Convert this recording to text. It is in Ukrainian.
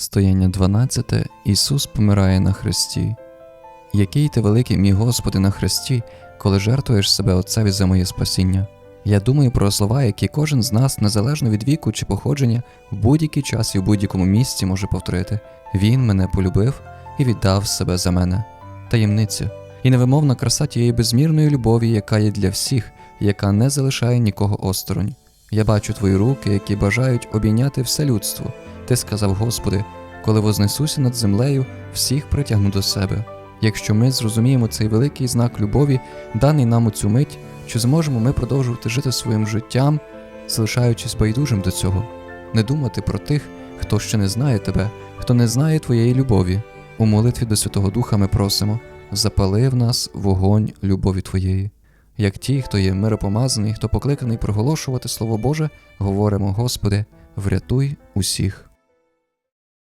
Стояння 12. Ісус помирає на хресті. Який ти великий, мій Господи, на хресті, коли жертвуєш себе Отцеві за моє спасіння. Я думаю про слова, які кожен з нас, незалежно від віку чи походження, в будь-який час і в будь-якому місці може повторити. Він мене полюбив і віддав себе за мене. Таємниця і невимовна краса тієї безмірної любові, яка є для всіх, яка не залишає нікого осторонь. Я бачу твої руки, які бажають обійняти все людство. Ти сказав, Господи, коли вознесуся над землею, всіх притягну до себе. Якщо ми зрозуміємо цей великий знак любові, даний нам у цю мить, чи зможемо ми продовжувати жити своїм життям, залишаючись байдужим до цього, не думати про тих, хто ще не знає тебе, хто не знає твоєї любові. У молитві до Святого Духа ми просимо, запали в нас вогонь любові Твоєї. Як ті, хто є миропомазаний, хто покликаний проголошувати Слово Боже, говоримо, Господи, врятуй усіх.